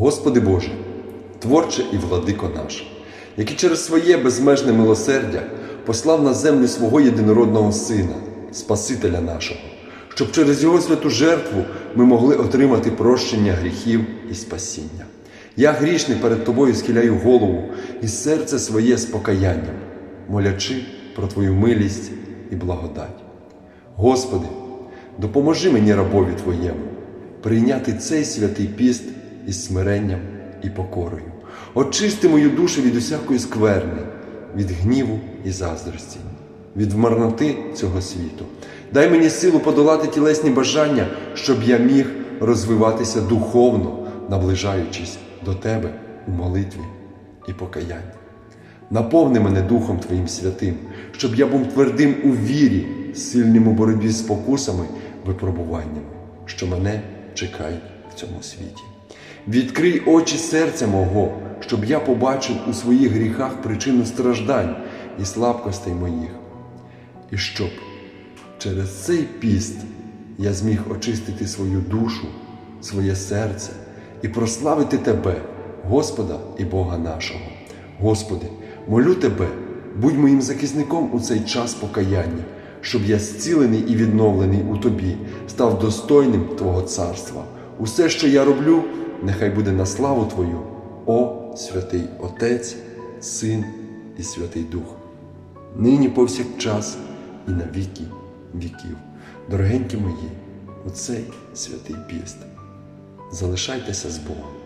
Господи Боже, творче і владико наш, який через своє безмежне милосердя послав на землю свого єдинородного Сина, Спасителя нашого, щоб через Його святу жертву ми могли отримати прощення гріхів і спасіння. Я грішний перед Тобою схиляю голову і серце своє з покаянням, молячи про Твою милість і благодать. Господи, допоможи мені рабові Твоєму прийняти цей святий піст із смиренням і покорою. Очисти мою душу від усякої скверни, від гніву і заздрості, від марноти цього світу. Дай мені силу подолати тілесні бажання, щоб я міг розвиватися духовно, наближаючись до Тебе у молитві і покаянні. Наповни мене Духом Твоїм святим, щоб я був твердим у вірі, сильним у боротьбі з спокусами, випробуваннями, що мене чекають в цьому світі. Відкрий очі серця мого, щоб я побачив у своїх гріхах причину страждань і слабкостей моїх, і щоб через цей піст я зміг очистити свою душу, своє серце і прославити Тебе, Господа і Бога нашого. Господи, молю Тебе, будь моїм захисником у цей час покаяння, щоб я зцілений і відновлений у Тобі, став достойним Твого царства. Усе, що я роблю, нехай буде на славу Твою, о святий Отець, Син і Святий Дух, нині повсякчас і на віки віків. Дорогенькі мої, у цей святий піст. Залишайтеся з Богом.